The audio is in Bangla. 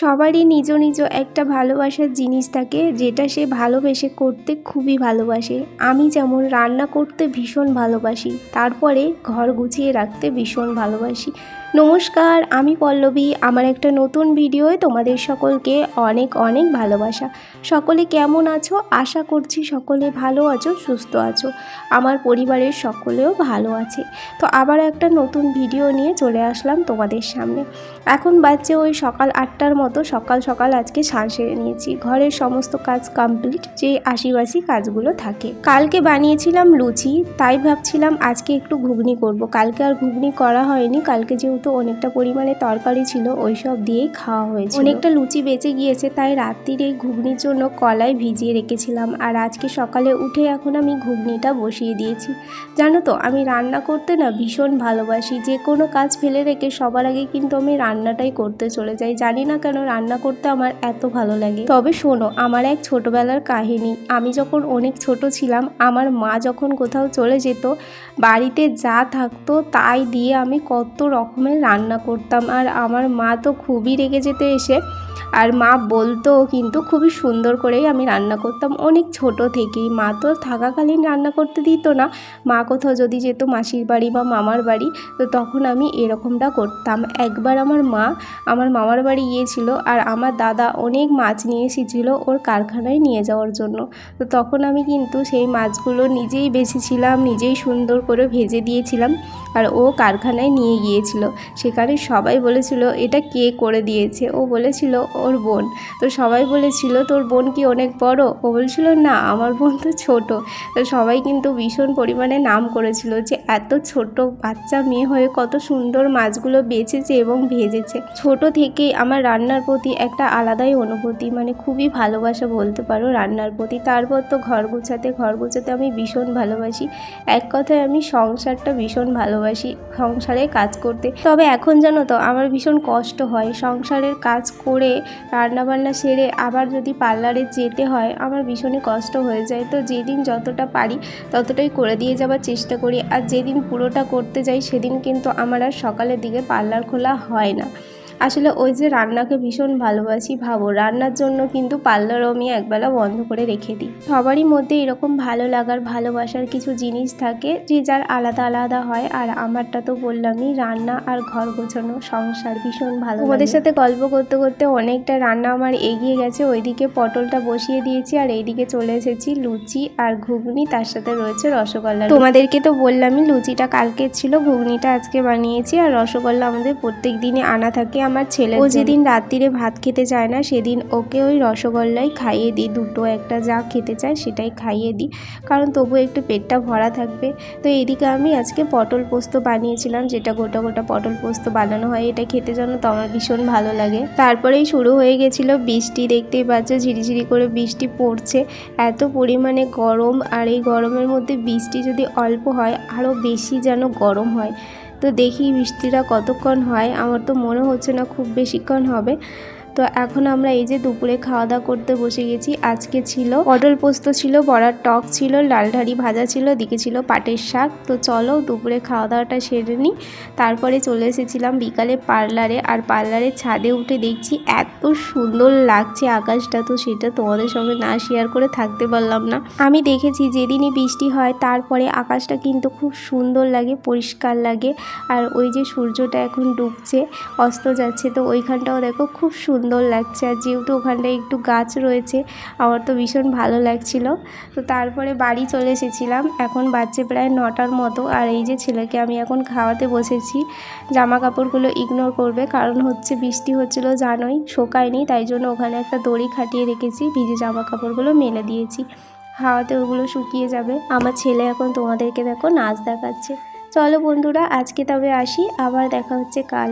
সবারই নিজ নিজ একটা ভালোবাসার জিনিস থাকে, যেটা সে ভালোবেসে করতে খুবই ভালোবাসে। আমি যেমন রান্না করতে ভীষণ ভালোবাসি, তারপরে ঘর গুছিয়ে রাখতে ভীষণ ভালোবাসি। নমস্কার, আমি পল্লবী। আমার একটা নতুন ভিডিওয়ে তোমাদের সকলকে অনেক অনেক ভালোবাসা। সকলে কেমন আছো? আশা করছি সকলে ভালো আছো, সুস্থ আছো। আমার পরিবারের সকলেও ভালো আছে। তো আবার একটা নতুন ভিডিও নিয়ে চলে আসলাম তোমাদের সামনে। এখন বাজছে ওই সকাল আটটার মতো। সকাল সকাল আজকে স্নান সেরে নিয়েছি। ঘরের সমস্ত কাজ কমপ্লিট যে আশিবাসি কাজগুলো থাকে। কালকে বানিয়েছিলাম লুচি, তাই ভাবছিলাম আজকে একটু ঘুগনি করব। কালকে আর ঘুগনি করা হয়নি। কালকে যেহেতু অনেকটা পরিমাণে তরকারি ছিল ওই সব দিয়েই খাওয়া হয়েছে অনেকটা লুচি বেঁচে গিয়েছে, তাই রাত্রির এই ঘুগনির জন্য কলাই ভিজিয়ে রেখেছিলাম। আর আজকে সকালে উঠে এখন আমি ঘুগনিটা বসিয়ে দিয়েছি। জানো তো, আমি রান্না করতে না ভীষণ ভালোবাসি। যে কোনো কাজ ফেলে রেখে সবার আগে কিন্তু আমি রান্নাটাই করতে চলে যাই। জানি না কেন রান্না করতে আমার এত ভালো লাগে। তবে শোনো, আমার এক ছোটবেলার কাহিনী। আমি যখন অনেক ছোট ছিলাম, আমার মা যখন কোথাও চলে যেত, বাড়িতে যা থাকতো তাই দিয়ে আমি কত রকমের রান্না করতাম। আর আমার মা তো খুবই রেগে যেত এসে আর মা বলতো কিন্তু খুবই সুন্দর করেই আমি রান্না করতাম। অনেক ছোট থেকেই। মা তো থাকাকালীন রান্না করতে দিত না। মা কোথাও যদি যেত মাসির বাড়ি বা মামার বাড়ি, তো তখন আমি এরকমটা করতাম। একবার আমার মা আমার মামার বাড়ি গিয়েছিল আর আমার দাদা অনেক মাছ নিয়ে এসেছিল ওর কারখানায় নিয়ে যাওয়ার জন্য। তো তখন আমি কিন্তু সেই মাছগুলো নিজেই বেছেছিলাম, নিজেই সুন্দর করে ভেজে দিয়েছিলাম আর ও কারখানায় নিয়ে গিয়েছিল। সেখানে সবাই বলেছিল, এটা কে করে দিয়েছে? ও বলেছিল ওর বোন। তো সবাই বলেছিল, তোর বোন কি অনেক বড়? ও বলছিল, না, আমার বোন তো ছোট। তো সবাই কিন্তু ভীষণ পরিমাণে নাম করেছিল যে, এত ছোট বাচ্চা, মেয়ে হয়ে কত সুন্দর মাছগুলো বেছেছে এবং ভেজেছে। ছোট থেকেই আমার রান্নার প্রতি একটা আলাদাই অনুভূতি মানে খুবই ভালোবাসা বলতে পারো রান্নার প্রতি। তারপর তো ঘর গুছাতে ঘর গুছাতে আমি ভীষণ ভালোবাসি। এক কথায় আমি সংসারটা ভীষণ ভালোবাসি, সংসারে কাজ করতে। তবে এখন জানো তো, আমার ভীষণ কষ্ট হয়। সংসারের কাজ করে রান্নাবান্না সেরে আবার যদি পার্লারে যেতে হয়, আমার ভীষণই কষ্ট হয়ে যায়। তো যেদিন যতটা পারি ততটাই করে দিয়ে যাওয়ার চেষ্টা করি। আর যেদিন পুরোটা করতে যাই, সেদিন কিন্তু আমার আর সকালের দিকে পার্লার খোলা হয় না। আসলে ওই যে রান্নাকে ভীষণ ভালোবাসি ভাবো। রান্নার জন্য কিন্তু পার্লারও আমি একবেলা বন্ধ করে রেখে দিই। সবারই মধ্যে এরকম ভালো লাগার ভালোবাসার কিছু জিনিস থাকে যে যার আলাদা আলাদা হয়। আর আমারটা তো বললামই রান্না আর ঘর গোছানো সংসার ভীষণ ভালো ওদের সাথে গল্প করতে করতে অনেকটা রান্না আমার এগিয়ে গেছে। ওইদিকে পটলটা বসিয়ে দিয়েছি আর এইদিকে চলে এসেছি লুচি আর ঘুগনি। তার সাথে রয়েছে রসগোল্লা। তোমাদেরকে তো বললামই লুচিটা কালকে ছিল ঘুগনিটা আজকে বানিয়েছি। আর রসগোল্লা আমাদের প্রত্যেক দিনই আনা থাকে। আমার ছেলে ও যেদিন রাত্রিরে ভাত খেতে চায় না সেদিন ওকে ওই রসগোল্লাই খাইয়ে দিই দুটো একটা যা খেতে চায় সেটাই খাইয়ে দিই। কারণ তবু একটু পেটটা ভরা থাকবে। তো এদিকে আমি আজকে পটল পোস্ত বানিয়েছিলাম যেটা গোটা গোটা পটল পোস্ত বানানো হয় এটা খেতে যেন তো আমার ভীষণ ভালো লাগে। তারপরেই শুরু হয়ে গেছিল বৃষ্টি দেখতেই পাচ্ছ ঝিরিঝিরি করে বৃষ্টি পড়ছে। এত পরিমাণে গরম আর এই গরমের মধ্যে বৃষ্টি যদি অল্প হয় আরও বেশি যেন গরম হয়। তো দেখি বৃষ্টিটা কতক্ষণ হয় আমার তো মনে হচ্ছে না খুব বেশিক্ষণ হবে। তো এখন আমরা এই যে দুপুরে খাওয়া দাওয়া করতে বসে গেছি। আজকে ছিল পটল পোস্ত ছিল, বড়ার টক ছিল লালঢারি ভাজা ছিল, দিকে ছিল পাটের শাক। তো চলো দুপুরে খাওয়া দাওয়াটা সেরে নিই। তারপরে চলে এসেছিলাম বিকালে পার্লারে আর পার্লারের ছাদে উঠে দেখছি এত সুন্দর লাগছে আকাশটা। তো সেটা তোমাদের সঙ্গে না শেয়ার করে থাকতে পারলাম না। আমি দেখেছি যেদিনই বৃষ্টি হয় তারপরে আকাশটা কিন্তু খুব সুন্দর লাগে, পরিষ্কার লাগে। আর ওই যে সূর্যটা এখন ডুবছে, অস্ত যাচ্ছে, তো ওইখানটাও দেখো খুব সুন্দর লাগছে আর যেহেতু ওখানটায় একটু গাছ রয়েছে, আমার তো ভীষণ ভালো লাগছিল। তো তারপরে বাড়ি চলে এসেছিলাম, এখন বাচ্চা প্রায় নটার মতো আর এই যে ছেলেকে আমি এখন খাওয়াতে বসেছি জামা কাপড়গুলো ইগনোর করবে কারণ হচ্ছে বৃষ্টি হচ্ছিল জানোই, শোকায়নি, তাই জন্য ওখানে একটা দড়ি খাটিয়ে রেখেছি, ভিজে জামা কাপড়গুলো মেলে দিয়েছি। হাওয়াতে ওগুলো শুকিয়ে যাবে। আমার ছেলে এখন তোমাদেরকে দেখো নাচ দেখাচ্ছে। চলো বন্ধুরা, আজকে তবে আসি, আবার দেখা হচ্ছে কাল।